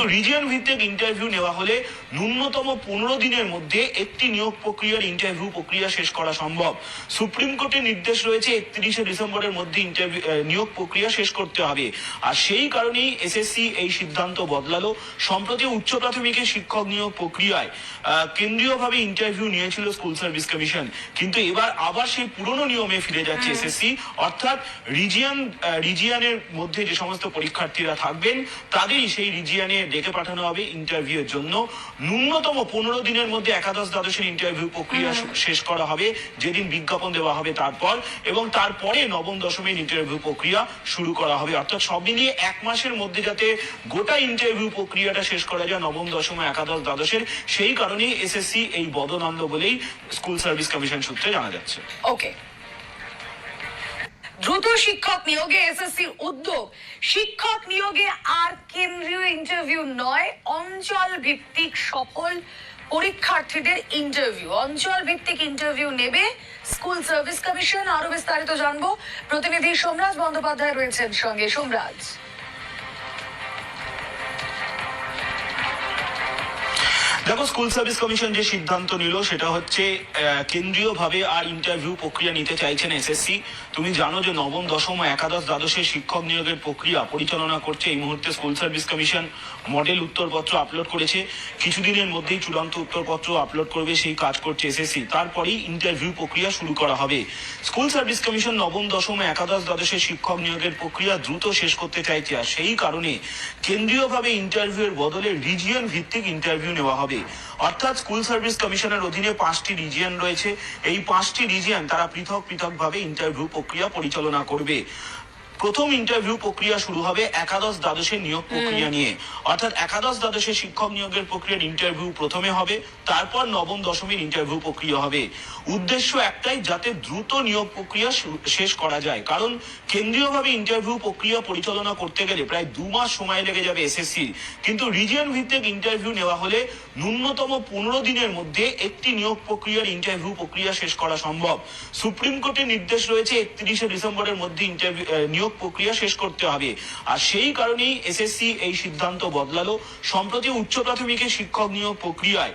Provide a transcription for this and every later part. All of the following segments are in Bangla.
কিন্তু রিজিয়ন ভিত্তিক ইন্টারভিউ নেওয়া হলে ন্যূনতম পনেরো দিনের মধ্যে একটি নিয়োগ প্রক্রিয়ার ইন্টারভিউ প্রক্রিয়া শেষ করা সম্ভব। সুপ্রিম কোর্টের নির্দেশ রয়েছে একত্রিশে ডিসেম্বরের মধ্যে ইন্টারভিউ নিয়োগ প্রক্রিয়া শেষ করতে হবে। আর সেই কারণেই এসএসসি এই সিদ্ধান্ত বদলালো। সম্প্রতি উচ্চ প্রাথমিকের শিক্ষক নিয়োগ প্রক্রিয়ায় আহ, কেন্দ্রীয়ভাবে ইন্টারভিউ নিয়েছিল স্কুল সার্ভিস কমিশন কিন্তু এবার আবার সেই পুরনো নিয়মে ফিরে যাচ্ছে এসএসসি অর্থাৎ রিজিয়ন রিজিয়ানের মধ্যে যে সমস্ত পরীক্ষার্থীরা থাকবেন তাদেরই সেই রিজিয়নে ডেকে পাঠানো হবে ইন্টারভিউ এর জন্য। ন্যূনতম পনেরো দিনের মধ্যে একাদশ দ্বাদশের ইন্টারভিউ প্রক্রিয়া শেষ করা হবে যেদিন বিজ্ঞাপন দেওয়া হবে তারপর এবং তারপরে নবম দশমের ইন্টারভিউ প্রক্রিয়া শুরু করা হবে। অর্থাৎ সব মিলিয়ে এক মাসের মধ্যে যাতে গোটা ইন্টারভিউ প্রক্রিয়াটা শেষ করা যায় নবম দশম একাদশ দ্বাদশের সেই কারণেই এসএসসি এই বদনান্দ বলেই স্কুল সার্ভিস কমিশন সূত্রে জানা যাচ্ছে। ওকে দ্রুত শিক্ষক নিয়োগে এসএসসির উদ্যোগ। শিক্ষক নিয়োগে আর কেন্দ্রীয় ইন্টারভিউ নয়, অঞ্চল ভিত্তিক সকল পরীক্ষার্থীদের ইন্টারভিউ অঞ্চল ভিত্তিক ইন্টারভিউ নেবে স্কুল সার্ভিস কমিশন আরও বিস্তারিত জানব। প্রতিনিধি সোমরাজ বন্দ্যোপাধ্যায় রয়েছেন সঙ্গে। সোমরাজ। দেখো স্কুল সার্ভিস কমিশন যে সিদ্ধান্ত নিল, সেটা হচ্ছে কেন্দ্রীয় ভাবে আর ইন্টারভিউ প্রক্রিয়া নিতে চাইছেন এসএসসি তুমি জানো যে নবম, দশম ও একাদশ দ্বাদশের শিক্ষক নিয়োগের প্রক্রিয়া পরিচালনা করছে। এই মুহূর্তে স্কুল সার্ভিস কমিশন মডেল উত্তরপত্র আপলোড করেছে। কিছুদিনের মধ্যেই চূড়ান্ত উত্তরপত্র আপলোড করবে, সেই কাজ করছে এসএসসি তারপরেই ইন্টারভিউ প্রক্রিয়া শুরু করা হবে। স্কুল সার্ভিস কমিশন নবম, দশম ও একাদশ দ্বাদশের শিক্ষক নিয়োগের প্রক্রিয়া দ্রুত শেষ করতে চাইছে। আর সেই কারণে কেন্দ্রীয়ভাবে ইন্টারভিউয়ের বদলে রিজিয়ন ভিত্তিক ইন্টারভিউ নেওয়া হবে। অর্থাৎ স্কুল সার্ভিস কমিশনের অধীনে পাঁচটি রিজিয়ন রয়েছে। এই পাঁচটি রিজিয়ন তারা পৃথক পৃথক ভাবে ইন্টারভিউ প্রক্রিয়া পরিচালনা করবে। প্রথম ইন্টারভিউ প্রক্রিয়া শুরু হবে একাদশ দ্বাদশের নিয়োগ প্রক্রিয়া নিয়ে। অর্থাৎ একাদশ দ্বাদশের শিক্ষক নিয়োগের প্রক্রিয়ার ইন্টারভিউ প্রথমে হবে তারপর নবম দশমীর ইন্টারভিউ প্রক্রিয়া হবে। উদ্দেশ্য একটাই যাতে দ্রুত নিয়োগ প্রক্রিয়া শেষ করা যায়। কারণ কেন্দ্রীয়ভাবে ইন্টারভিউ প্রক্রিয়া পরিচালনা করতে গেলে প্রায় দু মাস সময় লেগে যাবে এসএসসি কিন্তু রিজিয়ন ভিত্তিক ইন্টারভিউ নেওয়া হলে ন্যূনতম পনেরো দিনের মধ্যে একটি নিয়োগ প্রক্রিয়ার ইন্টারভিউ প্রক্রিয়া শেষ করা সম্ভব। সুপ্রিম কোর্টের নির্দেশ রয়েছে একত্রিশে ডিসেম্বরের মধ্যে ইন্টারভিউ নিয়োগ প্রক্রিয়া শেষ করতে হবে। আর সেই কারণেই এসএসসি এই সিদ্ধান্ত বদলালো। সম্প্রতি উচ্চ প্রাথমিকের শিক্ষক নিয়োগ প্রক্রিয়ায়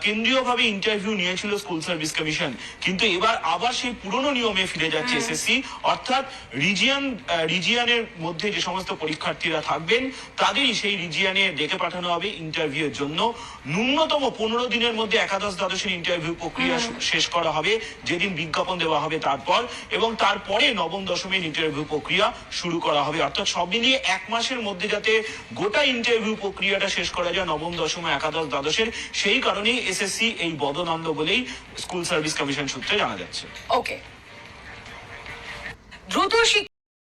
কেন্দ্রীয়ভাবে ইন্টারভিউ নিয়েছিল স্কুল সার্ভিস কমিশন কিন্তু এবার আবার সেই পুরনো নিয়মে ফিরে যাচ্ছে এসএসসি অর্থাৎ রিজিয়ন রিজিয়নের মধ্যে যে সমস্ত পরীক্ষার্থীরা থাকবেন তাদেরই সেই রিজিয়নে ডেকে পাঠানো হবে ইন্টারভিউ এর জন্য। ন্যূনতম পনেরো দিনের মধ্যে একাদশ দ্বাদশের ইন্টারভিউ প্রক্রিয়া শেষ করা হবে। যেদিন বিজ্ঞাপন দেওয়া হবে তারপর। এবং তারপরে নবম দশমের ইন্টারভিউ প্রক্রিয়া শুরু করা হবে। অর্থাৎ সব মিলিয়ে এক মাসের মধ্যে যাতে গোটা ইন্টারভিউ প্রক্রিয়াটা শেষ করা যায় নবম, দশম, একাদশ, দ্বাদশের, সেই কারণেই এসএসসি এই বদনান্দ বলেই স্কুল সার্ভিস কমিশন সূত্রে জানা যাচ্ছে। ওকে দ্রুত